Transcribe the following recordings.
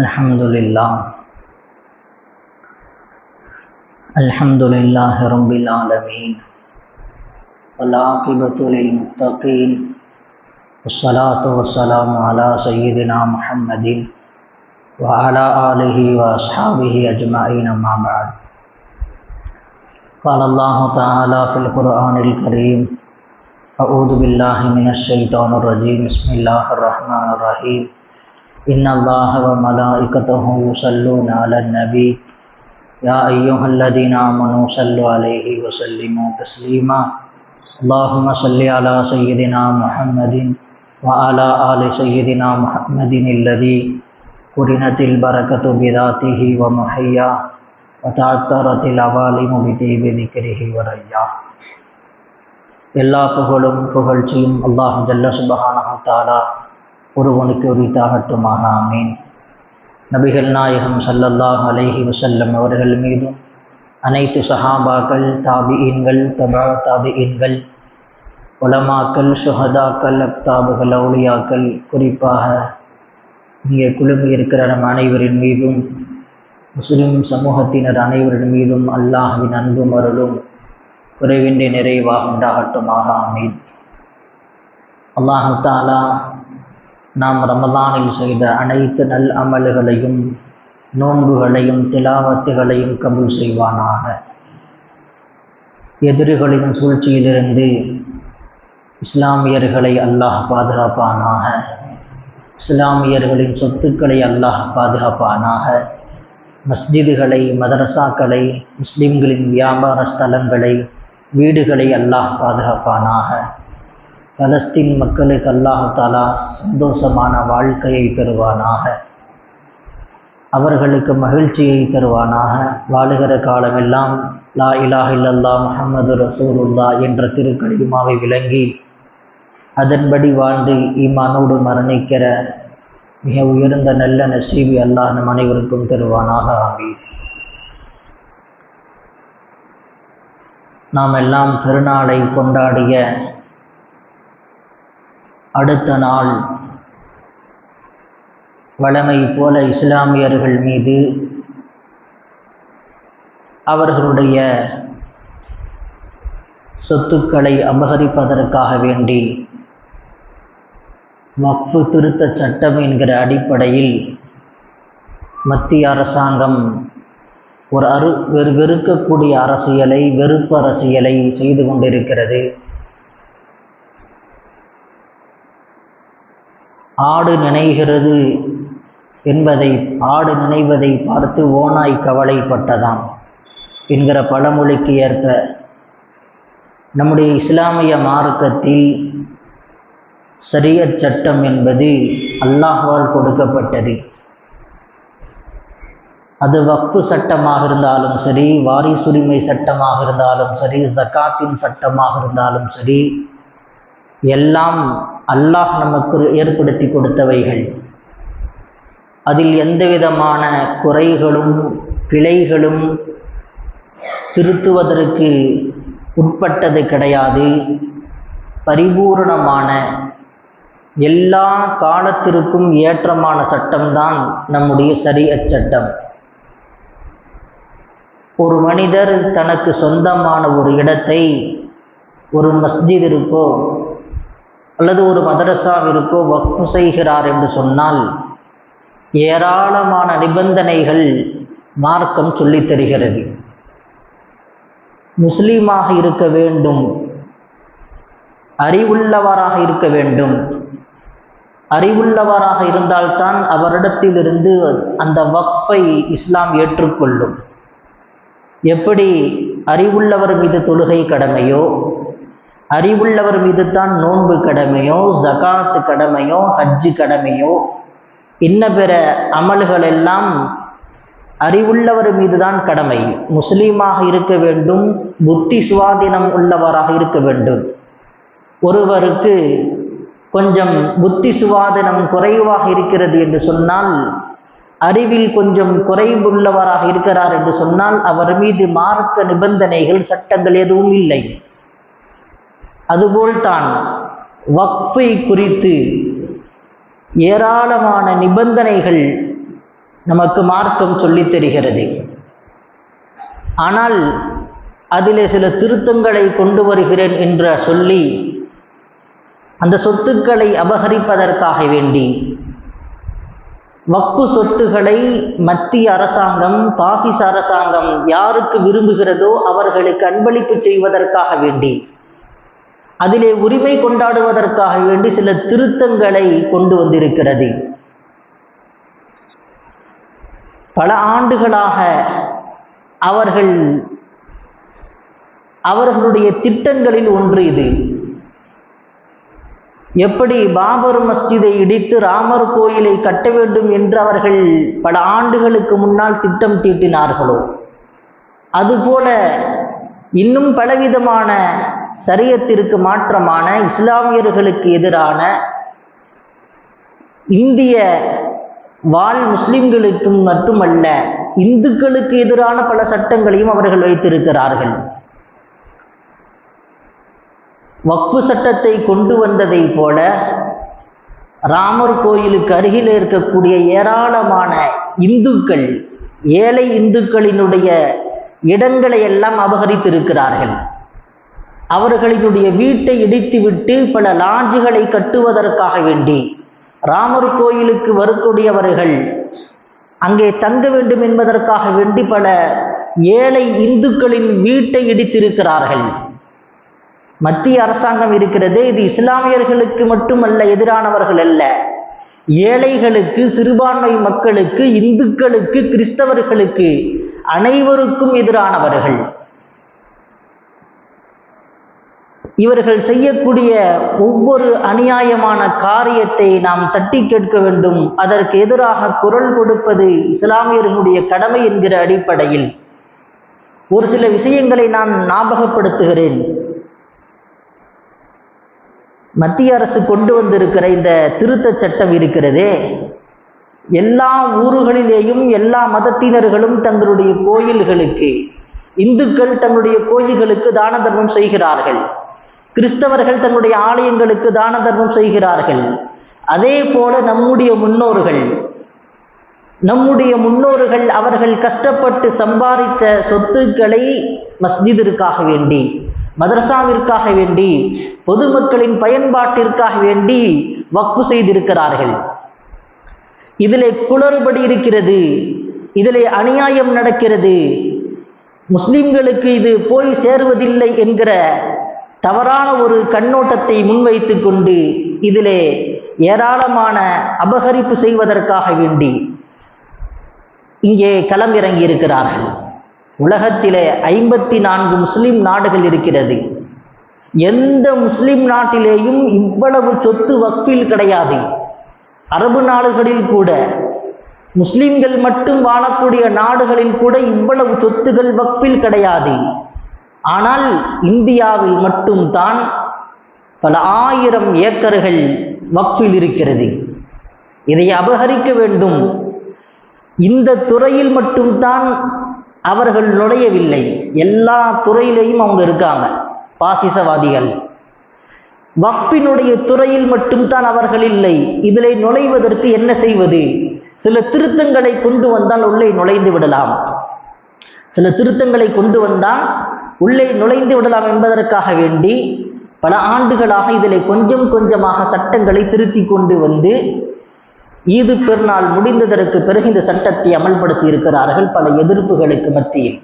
الحمد لله الحمد لله رب العالمين والعاقبة للمتقين والصلاة والسلام على سيدنا محمد وعلى آله وأصحابه أجمعين ما بعد۔ قال الله تعالى في القرآن الكريم أعوذ بالله من الشيطان الرجيم بسم الله الرحمن الرحيم إن الله وملائكته يصلون على النبي يا أيها الذين آمنوا صلوا عليه وسلموا تسليما اللهم صل على سيدنا محمد وعلى آل سيدنا محمد الذي قرنت البركة بذاته ومحيا وتعثرت العوالم بطيب ذكره وريا எல்லா புகழும் புகழ்ச்சியும் அல்லாஹ் ஜல்ல சுபஹானஹு தாலா ஒருவனுக்கு உரித்தாகட்டுமாக ஆமீன். நபிகள் நாயகம் சல்லல்லாஹ் அலைஹி வசல்லம் அவர்கள் மீதும் அனைத்து சஹாபாக்கள் தாபியின்கள் தபா தாபியின்கள் உலமாக்கள் சுஹதாக்கள் அப்தாபுகள் அவுளியாக்கள் குறிப்பாக இங்கே குழுமி இருக்கிற நம் அனைவரின் மீதும் முஸ்லிம் சமூகத்தினர் அனைவரின் மீதும் அல்லாஹ்வின் அன்பும் அருளும் குறைவின்றி நிறைவாக உண்டாகட்டுமாக ஆமீன். அல்லாஹு தாலா நாம் ரமதானில் செய்த அனைத்து நல் அமல்களையும் நோன்புகளையும் திலாவத்துகளையும் கபூல் செய்வானாக. எதிரிகளின் சூழ்ச்சியிலிருந்து இஸ்லாமியர்களை அல்லாஹ் பாதுகாப்பானாக. இஸ்லாமியர்களின் சொத்துக்களை அல்லாஹ் பாதுகாப்பானாக. மஸ்ஜிதுகளை மதரசாக்களை முஸ்லிம்களின் வியாபார ஸ்தலங்களை வீடுகளை அல்லாஹ் பாதுகாப்பானாக. பலஸ்தீன் மக்களுக்கு அல்லாஹாலா சந்தோஷமான வாழ்க்கையை தருவானாக. அவர்களுக்கு மகிழ்ச்சியை தருவானாக. வாழுகிற காலமெல்லாம் லா இலாஹ் இல்லல்லா முஹம்மது ரசூலுல்லா என்ற திருக்கடிமாவை விளங்கி அதன்படி வாழ்ந்து ஈமானோடு மரணிக்கிற மிக உயர்ந்த நல்ல நசீபி அல்லாஹ் நம் அனைவருக்கும் தருவானாக. ஆகி நாம் எல்லாம் பெருநாளை கொண்டாடிய அடுத்த நாள் வளமை போல இஸ்லாமியர்கள் மீது அவர்களுடைய சொத்துக்களை அபகரிப்பதற்காக வேண்டி வக்ஃபு திருத்த சட்டம் என்கிற அடிப்படையில் மத்திய அரசாங்கம் ஒரு அரு வெறு வெறுக்கக்கூடிய அரசியலை வெறுப்பு அரசியலை செய்து கொண்டிருக்கிறது. ஆடு நினைகிறது என்பதை ஆடு நினைவதை பார்த்து ஓனாய் கவலைப்பட்டதாம் என்கிற பழமொழிக்கு ஏற்ப. நம்முடைய இஸ்லாமிய மார்க்கத்தில் சரிய சட்டம் என்பது அல்லாஹ்வால் கொடுக்கப்பட்டது. அது வக்ஃபு சட்டமாக இருந்தாலும் சரி வாரிசுரிமை சட்டமாக இருந்தாலும் சரி ஜக்காத்தின் சட்டமாக இருந்தாலும் சரி எல்லாம் அல்லாஹ் நமக்கு ஏற்படுத்தி கொடுத்தவைகள். அதில் எந்த விதமான குறைகளும் பிழைகளும் திருத்துவதற்கு உட்பட்டது கிடையாது. பரிபூரணமான எல்லா காலத்திற்கும் ஏற்றமான சட்டம்தான் நம்முடைய சரி சட்டம். ஒரு மனிதர் தனக்கு சொந்தமான ஒரு இடத்தை ஒரு மஸ்ஜிதிற்கோ அல்லது ஒரு மதரசாவிற்கோ வக்ஃபு செய்கிறார் என்று சொன்னால் ஏராளமான நிபந்தனைகள் மார்க்கம் சொல்லித் தருகிறது. முஸ்லீமாக இருக்க வேண்டும் அறிவுள்ளவராக இருக்க வேண்டும். அறிவுள்ளவராக இருந்தால்தான் அவரிடத்திலிருந்து அந்த வக்ஃபை இஸ்லாம் ஏற்றுக்கொள்ளும். எப்படி அறிவுள்ளவர் மீது தொழுகை கடமையோ அறிவுள்ளவர் மீது தான் நோன்பு கடமையோ ஜகாத்து கடமையோ ஹஜ்ஜு கடமையோ இன்ன பிற அமல்கள் எல்லாம் அறிவுள்ளவர் மீது தான் கடமை. முஸ்லீமாக இருக்க வேண்டும் புத்தி சுவாதீனம் உள்ளவராக இருக்க வேண்டும். ஒருவருக்கு கொஞ்சம் புத்தி சுவாதனம் குறைவாக இருக்கிறது என்று சொன்னால் அறிவில் கொஞ்சம் குறைவுள்ளவராக இருக்கிறார் என்று சொன்னால் அவர் மீது மார்க்க நிபந்தனைகள் சட்டங்கள் எதுவும் இல்லை. அதுபோல் தான் வக்ஃபை குறித்து ஏராளமான நிபந்தனைகள் நமக்கு மார்க்கம் சொல்லித் தருகிறது. ஆனால் அதிலே சில திருத்தங்களை கொண்டு வருகிறேன் என்ற சொல்லி அந்த சொத்துக்களை அபகரிப்பதற்காக வேண்டி வக்பு சொத்துக்களை மத்திய அரசாங்கம் பாசிச அரசாங்கம் யாருக்கு விரும்புகிறதோ அவர்களுக்கு அன்பளிப்பு செய்வதற்காக வேண்டி அதிலே உரிமை கொண்டாடுவதற்காக வேண்டி சில திருத்தங்களை கொண்டு வந்திருக்கிறது. பல ஆண்டுகளாக அவர்கள் அவர்களுடைய திட்டங்களில் ஒன்று இது. எப்படி பாபர் மஸ்ஜிதை இடித்து ராமர் கோயிலை கட்ட வேண்டும் என்று அவர்கள் பல ஆண்டுகளுக்கு முன்னால் திட்டம் தீட்டினார்களோ? அதுபோல இன்னும் பலவிதமான சரியத்திற்கு மாற்றமான இஸ்லாமியர்களுக்கு எதிரான இந்திய வாழ் முஸ்லிம்களுக்கும் மட்டுமல்ல இந்துக்களுக்கு எதிரான பல சட்டங்களையும் அவர்கள் வைத்திருக்கிறார்கள். வக்ஃபு சட்டத்தை கொண்டு வந்ததை போல ராமர் கோயிலுக்கு அருகில் இருக்கக்கூடிய ஏராளமான இந்துக்கள் ஏழை இந்துக்களினுடைய இடங்களை எல்லாம் அபகரித்திருக்கிறார்கள். அவர்களினுடைய வீட்டை இடித்துவிட்டு பல லாட்ஜுகளை கட்டுவதற்காக வேண்டி. ராமர் கோயிலுக்கு வரக்கூடியவர்கள் அங்கே தங்க வேண்டும் என்பதற்காக வேண்டி பல ஏழை இந்துக்களின் வீட்டை இடித்திருக்கிறார்கள். மத்திய அரசாங்கம் இருக்கிறது இது இஸ்லாமியர்களுக்கு மட்டுமல்ல எதிரானவர்கள் அல்ல. ஏழைகளுக்கு சிறுபான்மை மக்களுக்கு இந்துக்களுக்கு கிறிஸ்தவர்களுக்கு அனைவருக்கும் எதிரானவர்கள். இவர்கள் செய்யக்கூடிய ஒவ்வொரு அநியாயமான காரியத்தை நாம் தட்டி கேட்க வேண்டும். அதற்கு எதிராக குரல் கொடுப்பது இஸ்லாமியர்களுடைய கடமை என்கிற அடிப்படையில். ஒரு சில விஷயங்களை நான் ஞாபகப்படுத்துகிறேன். மத்திய அரசு கொண்டு வந்திருக்கிற இந்த திருத்த சட்டம் இருக்கிறதே. எல்லா ஊர்களிலேயும் எல்லா மதத்தினர்களும் தங்களுடைய கோயில்களுக்கு இந்துக்கள் தங்களுடைய கோயில்களுக்கு தான தர்மம் செய்கிறார்கள். கிறிஸ்தவர்கள் தங்களுடைய ஆலயங்களுக்கு தான தர்மம் செய்கிறார்கள். அதே போல நம்முடைய முன்னோர்கள் நம்முடைய முன்னோர்கள் அவர்கள் கஷ்டப்பட்டு சம்பாதித்த சொத்துக்களை மஸ்ஜிதிற்காக வேண்டி மதரசாவிற்காக வேண்டி பொதுமக்களின் பயன்பாட்டிற்காக வேண்டி வக்ஃபு செய்திருக்கிறார்கள். இதிலே குளறுபடி இருக்கிறது இதிலே அநியாயம் நடக்கிறது. முஸ்லிம்களுக்கு இது போய் சேருவதில்லை என்கிற தவறான ஒரு கண்ணோட்டத்தை முன்வைத்து கொண்டு இதிலே ஏராளமான அபகரிப்பு செய்வதற்காக வேண்டி இங்கே களமிறங்கி இருக்கிறார்கள் உலகத்திலே ஐம்பத்தி நான்கு முஸ்லிம் நாடுகள் இருக்கிறது. எந்த முஸ்லிம் நாட்டிலேயும் இவ்வளவு சொத்து வக்ஃபில் கிடையாது. அரபு நாடுகளில் கூட முஸ்லிம்கள் மட்டும் வாழக்கூடிய நாடுகளில் கூட இவ்வளவு சொத்துகள் வக்ஃபில் கிடையாது. ஆனால் இந்தியாவில் மட்டும்தான் பல ஆயிரம் ஏக்கர்கள் வக்ஃபில் இருக்கிறது. இதை அபகரிக்க வேண்டும். இந்த துறையில் மட்டும்தான் அவர்கள் நுழையவில்லை. எல்லா துறையிலையும் அவங்க இருக்காங்க பாசிசவாதிகள். வக்ஃபினுடைய துறையில் மட்டும்தான் அவர்கள் இல்லை. இதில் நுழைவதற்கு என்ன செய்வது? சில திருத்தங்களை கொண்டு வந்தால் உள்ளே நுழைந்து விடலாம். சில திருத்தங்களை கொண்டு வந்தால் உள்ளே நுழைந்து விடலாம் என்பதற்காக வேண்டி பல ஆண்டுகளாக இதில் கொஞ்சம் கொஞ்சமாக சட்டங்களை திருத்தி கொண்டு வந்து ஈது பெருநாள் முடிந்ததற்கு பிறகு இந்த சட்டத்தை அமல்படுத்தி இருக்கிறார்கள் பல எதிர்ப்புகளுக்கு மத்தியில்.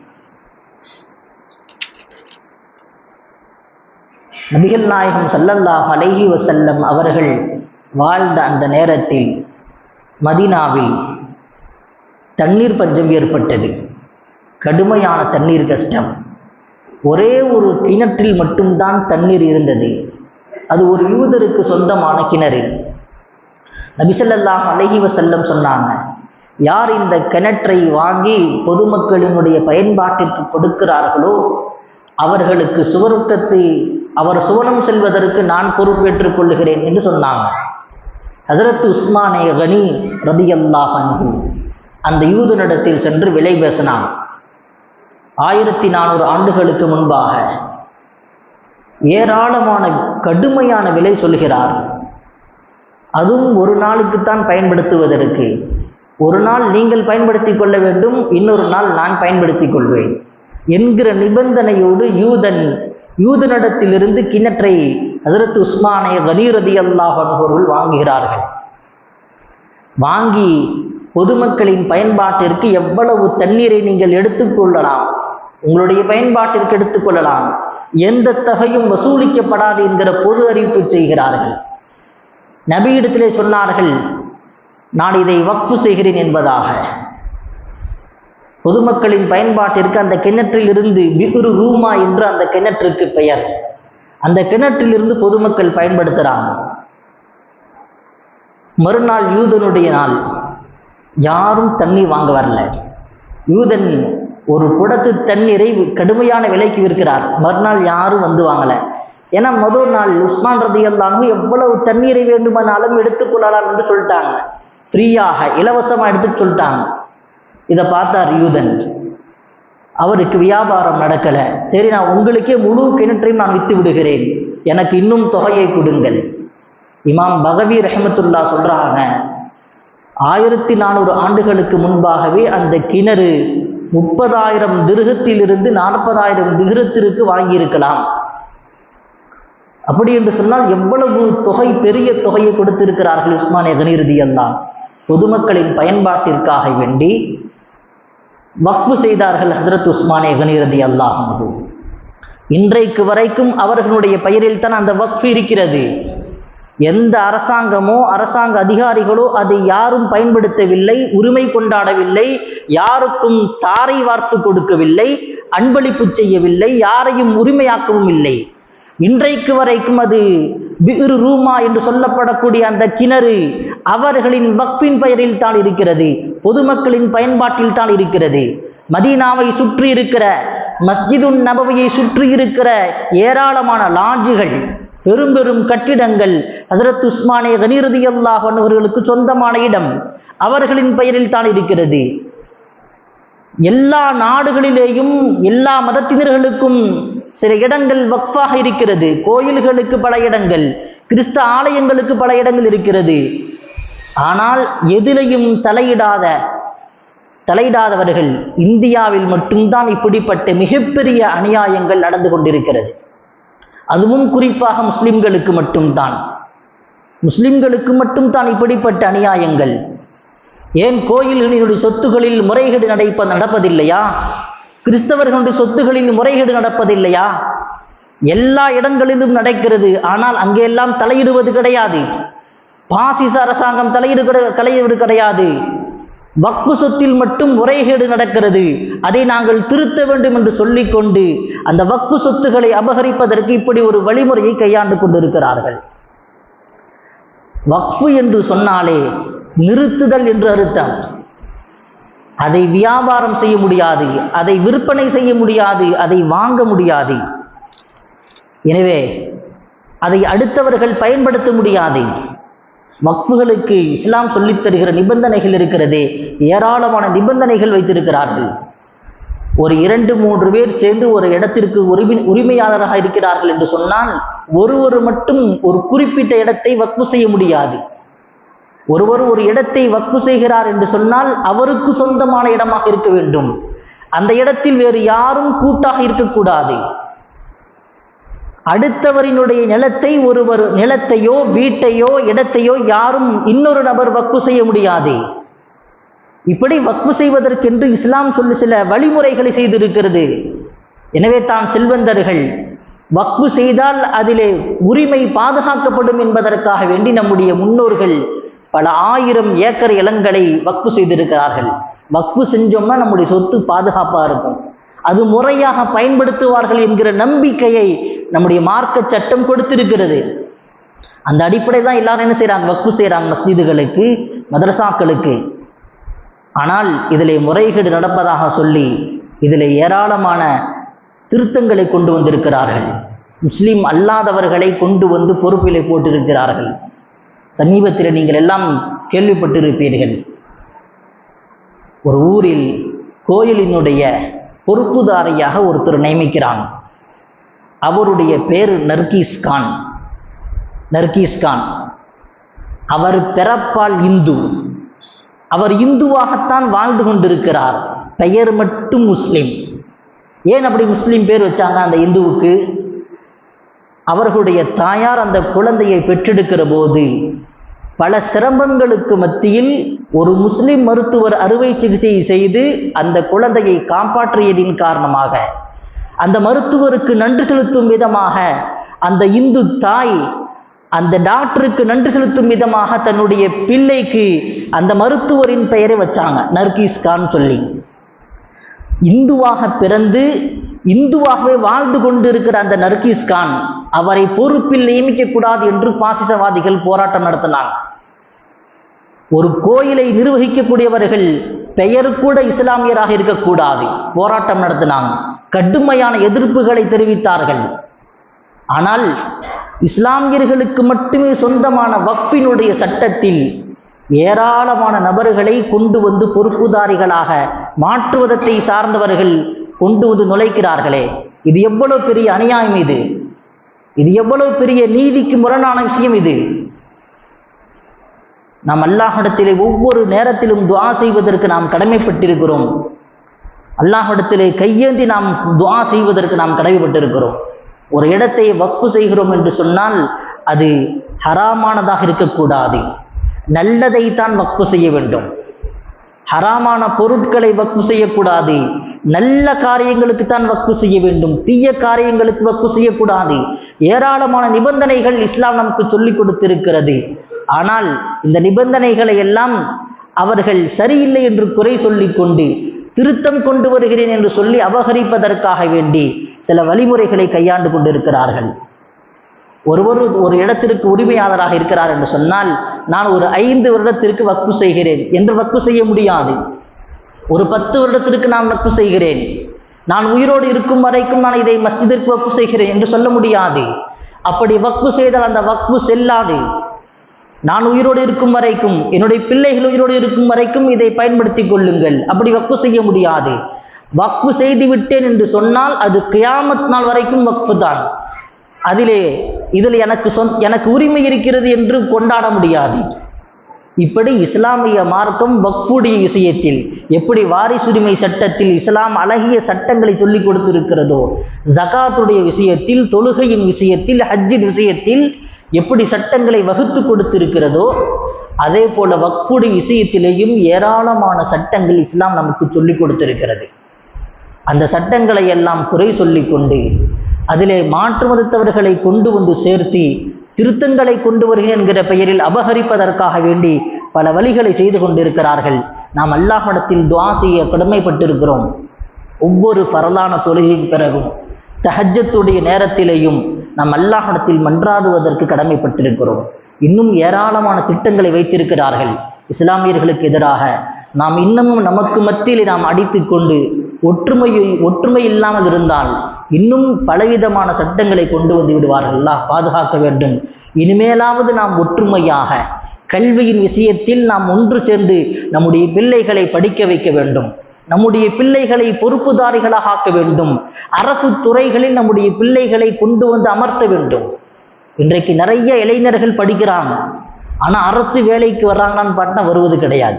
நபிகள் நாயகம் சல்லல்லாஹ் அலஹி வசல்லம் அவர்கள் வாழ்ந்த அந்த நேரத்தில் மதீனாவில் தண்ணீர் பஞ்சம் ஏற்பட்டது. கடுமையான தண்ணீர் கஷ்டம். ஒரே ஒரு கிணற்றில் மட்டும்தான் தண்ணீர் இருந்தது. அது ஒரு யூதருக்கு சொந்தமான கிணறு. நபிசல்லாஹ் அழகி வசல்லம் சொன்னாங்க யார் இந்த கிணற்றை வாங்கி பொதுமக்களினுடைய பயன்பாட்டிற்கு கொடுக்கிறார்களோ அவர்களுக்கு சுவருக்கத்தை அவர் சுவனம் செல்வதற்கு நான் பொறுப்பேற்றுக் கொள்ளுகிறேன் என்று சொன்னாங்க. ஹசரத் உஸ்மானே கனி ரபி அல்லாஹ் அந்த யூதனிடத்தில் சென்று விலை பேசினான். ஆயிரத்தி நானூறு ஆண்டுகளுக்கு முன்பாக ஏராளமான கடுமையான விலை சொல்கிறார். அதுவும் ஒரு நாளுக்குத்தான் பயன்படுத்துவதற்கு. ஒரு நாள் நீங்கள் பயன்படுத்திக் கொள்ள வேண்டும் இன்னொரு நாள் நான் பயன்படுத்திக் கொள்வேன் என்கிற நிபந்தனையோடு யூதன் யூதனிடத்திலிருந்து கிணற்றை ஹசரத் உஸ்மானை கனீரதி அல்லாஹ் அவர்கள் வாங்குகிறார்கள். வாங்கி பொதுமக்களின் பயன்பாட்டிற்கு எவ்வளவு தண்ணீரை நீங்கள் எடுத்துக்கொள்ளலாம் உங்களுடைய பயன்பாட்டிற்கு எடுத்துக்கொள்ளலாம் எந்த தகையும் வசூலிக்கப்படாது என்கிற பொது அறிவிப்பு செய்கிறார்கள். நபியிடத்திலே சொன்னார்கள் நான் இதை வக்ஃபு செய்கிறேன் என்பதாக. பொதுமக்களின் பயன்பாட்டிற்கு அந்த கிணற்றில் இருந்து பிகுரு ரூமா என்று அந்த கிணற்றுக்கு பெயர். அந்த கிணற்றிலிருந்து பொதுமக்கள் பயன்படுத்துகிறாங்க. மறுநாள் யூதனுடைய நாள். யாரும் தண்ணி வாங்க வரல. யூதன் ஒரு குடத்து தண்ணீரை கடுமையான விலைக்கு விற்கிறார். மறுநாள் யாரும் வந்து வாங்கலை. ஏன்னா முதல் நாள் உஸ்மான் ரதி அல்லாம எவ்வளவு தண்ணீரை வேண்டுமானாலும் எடுத்துக்கொள்ளலாம் என்று சொல்லிட்டாங்க. ஃப்ரீயாக இலவசமாக எடுத்து சொல்லிட்டாங்க. இதை பார்த்தார் யூதன். அவருக்கு வியாபாரம் நடக்கலை. சரி நான் உங்களுக்கே முழு கிணற்றையும் நான் வித்து விடுகிறேன். எனக்கு இன்னும் தொகையை கொடுங்கள். இமாம் பகவி ரஹமத்துல்லா சொல்கிறாங்க ஆயிரத்தி நானூறு ஆண்டுகளுக்கு முன்பாகவே அந்த கிணறு முப்பதாயிரம் திருகத்திலிருந்து நாற்பதாயிரம் திருகத்திற்கு வாங்கியிருக்கலாம். அப்படி என்று சொன்னால் எவ்வளவு தொகை பெரிய தொகையை கொடுத்திருக்கிறார்கள் உஸ்மான் கனிருதி எல்லாம் பொதுமக்களின் பயன்பாட்டிற்காக வேண்டி வக்பு செய்தார்கள் ஹசரத் உஸ்மானிய கனிரதி அல்லாஹ் இன்றைக்கு வரைக்கும் அவர்களுடைய பெயரில் தான் அந்த வக்ஃபு இருக்கிறது. எந்த அரசாங்கமோ அரசாங்க அதிகாரிகளோ அதை யாரும் பயன்படுத்தவில்லை உரிமை கொண்டாடவில்லை யாருக்கும் தாரை வார்த்து கொடுக்கவில்லை அன்பளிப்பு செய்யவில்லை யாரையும் உரிமையாக்கவும் இல்லை. இன்றைக்கு வரைக்கும் அது பிரு ரூமா என்று சொல்லப்படக்கூடிய அந்த கிணறு அவர்களின் வக்ஃபின் பெயரில் தான் இருக்கிறது பொதுமக்களின் பயன்பாட்டில் தான் இருக்கிறது. மதீனாவை சுற்றி இருக்கிற மஸ்ஜிதுன் நபவியை சுற்றி இருக்கிற ஏராளமான லாட்ஜுகள் பெரும் பெரும் கட்டிடங்கள். ஹசரத் உஸ்மானே கனிரதி அல்லாஹ் அவர்களுக்கு சொந்தமான இடம். அவர்களின் பெயரில் தான் இருக்கிறது. எல்லா நாடுகளிலேயும் எல்லா மதத்தினர்களுக்கும் சில இடங்கள் வக்ஃபாக இருக்கிறது. கோயில்களுக்கு பல இடங்கள் கிறிஸ்த ஆலயங்களுக்கு பல இடங்கள் இருக்கிறது. ஆனால் எதிலையும் தலையிடாத தலையிடாதவர்கள் இந்தியாவில் மட்டும்தான் இப்படிப்பட்ட மிகப்பெரிய அநியாயங்கள் நடந்து கொண்டிருக்கிறது. அதுவும் குறிப்பாக முஸ்லிம்களுக்கு மட்டும்தான். முஸ்லிம்களுக்கு மட்டும்தான் இப்படிப்பட்ட அநியாயங்கள். ஏன் கோயில்களினுடைய சொத்துகளில் முறைகேடு நடைப்ப நடப்பதில்லையா? கிறிஸ்தவர்களுடைய சொத்துகளில் முறைகேடு நடப்பதில்லையா? எல்லா இடங்களிலும் நடக்கிறது. ஆனால் அங்கெல்லாம் தலையிடுவது கிடையாது. பாசிச அரசாங்கம் தலையீடு தலையீடு கிடையாது. வக்பு சொத்தில் மட்டும் முறைகேடு நடக்கிறது. அதை நாங்கள் திருத்த வேண்டும் என்று சொல்லிக்கொண்டு அந்த வக்பு சொத்துக்களை அபகரிப்பதற்கு இப்படி ஒரு வழிமுறையை கையாண்டு கொண்டிருக்கிறார்கள். வக்ஃபு என்று சொன்னாலே நிறுத்துதல் என்று அர்த்தம். அதை வியாபாரம் செய்ய முடியாது அதை விற்பனை செய்ய முடியாது அதை வாங்க முடியாது. எனவே அதை அடுத்தவர்கள் பயன்படுத்த முடியாது. வக்ஃபுகளுக்கு இஸ்லாம் சொல்லித் தருகிற நிபந்தனைகள் இருக்கிறதே. ஏராளமான நிபந்தனைகள் வைத்திருக்கிறார்கள். ஒரு இரண்டு மூன்று பேர் சேர்ந்து ஒரு இடத்திற்கு உரிமை உரிமையாளராக இருக்கிறார்கள் என்று சொன்னால் ஒருவர் மட்டும் ஒரு குறிப்பிட்ட இடத்தை வக்ஃபு செய்ய முடியாது. ஒருவர் ஒரு இடத்தை வக்ஃபு செய்கிறார் என்று சொன்னால் அவருக்கு சொந்தமான இடமாக இருக்க வேண்டும். அந்த இடத்தில் வேறு யாரும் கூட்டாக இருக்கக்கூடாது. அடுத்தவரினுடைய நிலத்தை ஒருவர் நிலத்தையோ வீட்டையோ இடத்தையோ யாரும் இன்னொரு நபர் வக்கு செய்ய முடியாது. இப்படி வக்ஃபு செய்வதற்கென்று இஸ்லாம் சொல்லி சில வழிமுறைகளை செய்திருக்கிறது. எனவே தான் செல்வந்தர்கள் வக்ஃபு செய்தால் அதிலே உரிமை பாதுகாக்கப்படும் என்பதற்காக வேண்டி நம்முடைய முன்னோர்கள் பல ஆயிரம் ஏக்கர் இளங்களை வக்ஃபு செய்திருக்கிறார்கள். வக்ஃபு செஞ்சோம்னா நம்முடைய சொத்து பாதுகாப்பாக இருக்கும். அது முறையாக பயன்படுத்துவார்கள் என்கிற நம்பிக்கையை நம்முடைய மார்க்க சட்டம் கொடுத்திருக்கிறது. அந்த அடிப்படை தான் எல்லாரும் என்ன செய்கிறாங்க வக்கு செய்கிறாங்க மஸ்ஜிதுகளுக்கு மதரசாக்களுக்கு. ஆனால் இதில் முறைகேடு நடப்பதாக சொல்லி இதில் ஏராளமான திருத்தங்களை கொண்டு வந்திருக்கிறார்கள். முஸ்லீம் அல்லாதவர்களை கொண்டு வந்து பொறுப்பிலை போட்டிருக்கிறார்கள். சமீபத்தில் நீங்கள் எல்லாம் கேள்விப்பட்டிருப்பீர்கள். ஒரு ஊரில் கோயிலினுடைய பொறுப்புதாரியாக ஒருத்தர் நியமிக்கிறான். அவருடைய பேர் நர்கீஸ் கான். நர்கீஸ் கான். அவர் பிறப்பால் இந்து. அவர் இந்துவாகத்தான் வாழ்ந்து கொண்டிருக்கிறார். பெயர் மட்டும் முஸ்லீம். ஏன் அப்படி முஸ்லீம் பேர் வச்சாங்க அந்த இந்துவுக்கு? அவர்களுடைய தாயார் அந்த குழந்தையை பெற்றெடுக்கிற போது பல சிரமங்களுக்கு மத்தியில் ஒரு முஸ்லிம் மருத்துவர் அறுவை சிகிச்சை செய்து அந்த குழந்தையை காப்பாற்றியதின் காரணமாக அந்த மருத்துவருக்கு நன்றி செலுத்தும் விதமாக அந்த இந்து தாய் அந்த டாக்டருக்கு நன்றி செலுத்தும் விதமாக தன்னுடைய பிள்ளைக்கு அந்த மருத்துவரின் பெயரை வச்சாங்க நர்கீஸ் கான் சொல்லி. இந்துவாக பிறந்து இந்துவாகவே வாழ்ந்து கொண்டிருக்கிற அந்த நர்கீஸ் கான் அவரை பொறுப்பில் நியமிக்கக்கூடாது என்று பாசிசவாதிகள் போராட்டம் நடத்தினாங்க. ஒரு கோயிலை நிர்வகிக்கக்கூடியவர்கள் பெயர் கூட இஸ்லாமியராக இருக்கக்கூடாது. போராட்டம் நடத்தினாங்க. கடுமையான எதிர்ப்புகளை தெரிவித்தார்கள். ஆனால் இஸ்லாமியர்களுக்கு மட்டுமே சொந்தமான வக்ஃபினுடைய சட்டத்தில் ஏராளமான நபர்களை கொண்டு வந்து பொறுப்புதாரிகளாக மாற்றுவதத்தை சார்ந்தவர்கள் கொண்டு வந்து நுழைக்கிறார்களே. இது எவ்வளவு பெரிய அநியாயம் இது? இது எவ்வளவு பெரிய நீதிக்கு முரணான விஷயம் இது? நாம் அல்லாஹிடத்திலே ஒவ்வொரு நேரத்திலும் துவா செய்வதற்கு நாம் கடமைப்பட்டிருக்கிறோம். அல்லாஹிடத்திலே கையேந்தி நாம் துவா செய்வதற்கு நாம் கடமைப்பட்டிருக்கிறோம். ஒரு இடத்தை வக்ஃபு செய்கிறோம் என்று சொன்னால் அது ஹராமானதாக இருக்கக்கூடாது. நல்லதைத்தான் வக்ஃபு செய்ய வேண்டும். ஹராமான பொருட்களை வக்ஃபு செய்யக்கூடாது. நல்ல காரியங்களுக்கு தான் வக்ஃபு செய்ய வேண்டும். தீய காரியங்களுக்கு வக்ஃபு செய்யக்கூடாது. ஏராளமான நிபந்தனைகள் இஸ்லாம் நமக்கு சொல்லிக் கொடுத்திருக்கிறது. ஆனால் இந்த நிபந்தனைகளை எல்லாம் அவர்கள் சரியில்லை என்று குறை சொல்லிக் கொண்டு திருத்தம் கொண்டு வருகிறேன் என்று சொல்லி அபகரிப்பதற்காக வேண்டி சில வழிமுறைகளை கையாண்டு கொண்டிருக்கிறார்கள். ஒருவர் ஒரு இடத்திற்கு உரிமையாளராக இருக்கிறார் என்று சொன்னால் நான் ஒரு ஐந்து வருடத்திற்கு வக்கு செய்கிறேன் என்று வக்கு செய்ய முடியாது. ஒரு பத்து வருடத்திற்கு நான் வக்கு செய்கிறேன். நான் உயிரோடு இருக்கும் வரைக்கும் நான் இதை மஸ்ஜிதிற்கு வக்கு செய்கிறேன் என்று சொல்ல முடியாது. அப்படி வக்கு செய்தால் அந்த வக்கு செல்லாது. நான் உயிரோடு இருக்கும் வரைக்கும் என்னுடைய பிள்ளைகள் உயிரோடு இருக்கும் வரைக்கும் இதை பயன்படுத்தி கொள்ளுங்கள். அப்படி வக்கு செய்ய முடியாது. வக்ஃபு செய்து விட்டேன் என்று சொன்னால் அது கியாமத் நாள் வரைக்கும் வக்ஃபு தான் அதிலே இதில் எனக்கு சொந் எனக்கு உரிமை இருக்கிறது என்று கொண்டாட முடியாது. இப்படி இஸ்லாமிய மார்க்கம் வக்ஃபுடைய விஷயத்தில் எப்படி வாரிசுரிமை சட்டத்தில் இஸ்லாம் அழகிய சட்டங்களை சொல்லிக் கொடுத்திருக்கிறதோ ஜகாத்துடைய விஷயத்தில் தொழுகையின் விஷயத்தில் ஹஜ்ஜின் விஷயத்தில் எப்படி சட்டங்களை வகுத்து கொடுத்திருக்கிறதோ அதே போல வக்ஃபுடைய விஷயத்திலேயும் ஏராளமான சட்டங்கள் இஸ்லாம் நமக்கு சொல்லிக் கொடுத்திருக்கிறது. அந்த சட்டங்களை எல்லாம் குறை சொல்லிக்கொண்டு அதிலே மாற்று மதத்தவர்களை கொண்டு வந்து சேர்த்து திருத்தங்களை கொண்டு வருகிறேன் என்கிற பெயரில் அபகரிப்பதற்காக வேண்டி பல வழிகளை செய்து கொண்டிருக்கிறார்கள். நாம் அல்லாஹிடத்தில் துவா செய்ய கடமைப்பட்டிருக்கிறோம். ஒவ்வொரு பரதான தொழுகைக்கு பிறகும் தஹஜத்துடைய நேரத்திலேயும் நாம் அல்லாஹிடத்தில் மன்றாடுவதற்கு கடமைப்பட்டிருக்கிறோம். இன்னும் ஏராளமான திட்டங்களை வைத்திருக்கிறார்கள். இஸ்லாமியர்களுக்கு எதிராக நாம் இன்னமும் நமக்கு மத்தியில் நாம் அடித்து கொண்டு ஒற்றுமையை ஒற்றுமை இல்லாமல் இருந்தால் இன்னும் பலவிதமான சட்டங்களை கொண்டு வந்து விடுவார்கள். அல்லாஹ் பாதுகாக்க வேண்டும். இனிமேலாவது நாம் ஒற்றுமையாக கல்வியின் விஷயத்தில் நாம் ஒன்று சேர்ந்து நம்முடைய பிள்ளைகளை படிக்க வைக்க வேண்டும். நம்முடைய பிள்ளைகளை பொறுப்புதாரிகளாக ஆக்க வேண்டும். அரசு துறைகளில் நம்முடைய பிள்ளைகளை கொண்டு வந்து அமர்த்த வேண்டும். இன்றைக்கு நிறைய இளைஞர்கள் படிக்கிறாங்க. ஆனால் அரசு வேலைக்கு வர்றாங்களான்னு பார்த்தா வருவது கிடையாது.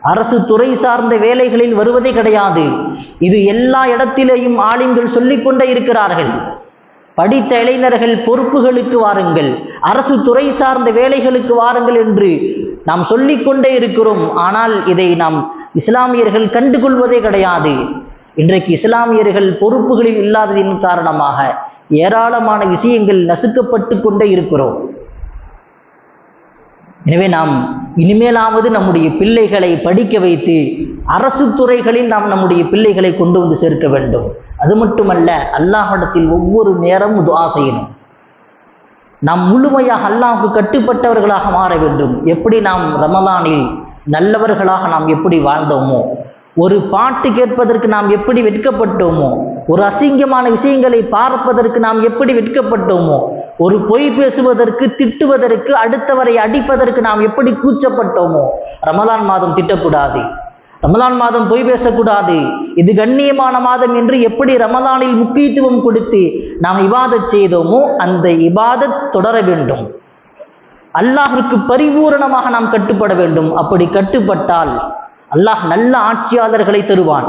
அரசு துறை சார்ந்த வேலைகளில் வருவதே கிடையாது. இது எல்லா இடத்திலேயும் ஆளுங்கள் சொல்லிக்கொண்டே இருக்கிறார்கள். படித்த இளைஞர்கள் பொறுப்புகளுக்கு வாருங்கள். அரசு துறை சார்ந்த வேலைகளுக்கு வாருங்கள் என்று நாம் சொல்லிக்கொண்டே இருக்கிறோம். ஆனால் இதை நாம் இஸ்லாமியர்கள் கண்டுகொள்வதே கிடையாது. இன்றைக்கு இஸ்லாமியர்கள் பொறுப்புகளில் இல்லாததின் காரணமாக ஏராளமான விஷயங்கள் நசுக்கப்பட்டு கொண்டே இருக்கிறோம். எனவே நாம் இனிமேலாவது நம்முடைய பிள்ளைகளை படிக்க வைத்து அரசு துறைகளில் நாம் நம்முடைய பிள்ளைகளை கொண்டு வந்து சேர்க்க வேண்டும். அது மட்டுமல்ல அல்லாஹிடத்தில் ஒவ்வொரு நேரமும் துவா செய்யணும். நாம் முழுமையாக அல்லாஹுக்கு கட்டுப்பட்டவர்களாக மாற வேண்டும். எப்படி நாம் ரமலானில் நல்லவர்களாக நாம் எப்படி வாழ்ந்தோமோ ஒரு பாட்டு கேட்பதற்கு நாம் எப்படி வெட்கப்பட்டோமோ ஒரு அசிங்கமான விஷயங்களை பார்ப்பதற்கு நாம் எப்படி வெட்கப்பட்டோமோ ஒரு பொய் பேசுவதற்கு திட்டுவதற்கு அடுத்தவரை அடிப்பதற்கு நாம் எப்படி கூச்சப்பட்டோமோ ரமலான் மாதம் திட்டக்கூடாது. ரமலான் மாதம் பொய் பேசக்கூடாது. இது கண்ணியமான மாதம் என்று எப்படி ரமலானில் முக்கியத்துவம் கொடுத்து நாம் இபாதத் செய்தோமோ அந்த இபாதத் தொடர வேண்டும். அல்லாஹிற்கு பரிபூரணமாக நாம் கட்டுப்பட வேண்டும். அப்படி கட்டுப்பட்டால் அல்லாஹ் நல்ல ஆட்சியாளர்களை தருவான்.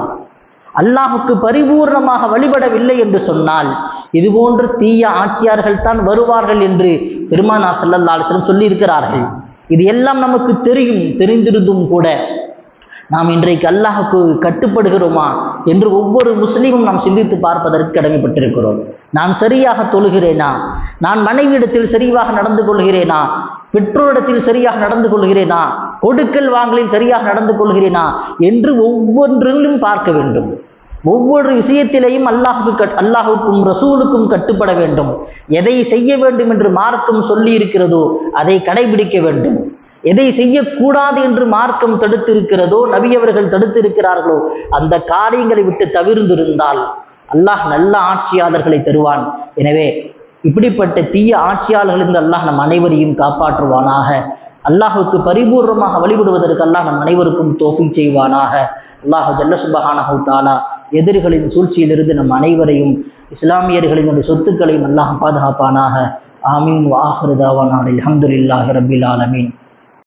அல்லாஹுக்கு பரிபூர்ணமாக வழிபடவில்லை என்று சொன்னால் இதுபோன்று தீய ஆட்சியார்கள் தான் வருவார்கள் என்று பெருமானார் ஸல்லல்லாஹு அலைஹி சொல்லியிருக்கிறார்கள். இது எல்லாம் நமக்கு தெரியும் தெரிந்திருந்தும் கூட நாம் இன்றைக்கு அல்லாஹுக்கு கட்டுப்படுகிறோமா என்று ஒவ்வொரு முஸ்லீமும் நாம் சிந்தித்து பார்ப்பதற்கு கடமைப்பட்டிருக்கிறோம். நான் சரியாக தொழுகிறேனா? நான் மனைவியிடத்தில் சரிவாக நடந்து கொள்கிறேனா? பெற்றோரிடத்தில் சரியாக நடந்து கொள்கிறேனா? கொடுக்கல் வாங்கலில் சரியாக நடந்து கொள்கிறேனா? என்று ஒவ்வொன்றிலும் பார்க்க வேண்டும். ஒவ்வொரு விஷயத்திலேயும் அல்லாஹுக்கு கட் அல்லாஹுக்கும் ரசூலுக்கும் கட்டுப்பட வேண்டும். எதை செய்ய வேண்டும் என்று மார்க்கம் சொல்லி இருக்கிறதோ அதை கடைபிடிக்க வேண்டும். எதை செய்யக்கூடாது என்று மார்க்கம் தடுத்திருக்கிறதோ நபியவர்கள் தடுத்திருக்கிறார்களோ அந்த காரியங்களை விட்டு தவிர்ந்திருந்தால் அல்லாஹ் நல்ல ஆட்சியாளர்களை தருவான். எனவே இப்படிப்பட்ட தீய ஆட்சியாளர்களிருந்து அல்லாஹ் நம் அனைவரையும் காப்பாற்றுவானாக. அல்லாஹுக்கு பரிபூர்ணமாக வழிபடுவதற்கு அல்லாஹ் நம் அனைவருக்கும் தோஃபில் செய்வானாக. அல்லாஹு ஜல்லசுபஹானஹு தாலா எதிரிகளின் சூழ்ச்சியிலிருந்து நம் அனைவரையும் இஸ்லாமியர்களின் சொத்துக்களையும் அல்லாஹ் பாதுகாப்பானாக. ஆமீன் வாஹிருதாவான் அலமதுல்லாஹி ரபில் ஆலமீன்.